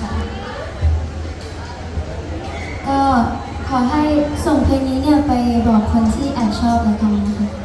คะก็ขอให้ส่งเพลงนี้เนี่ยไปบอกคนที่แอบชอบแล้วกันนะคะ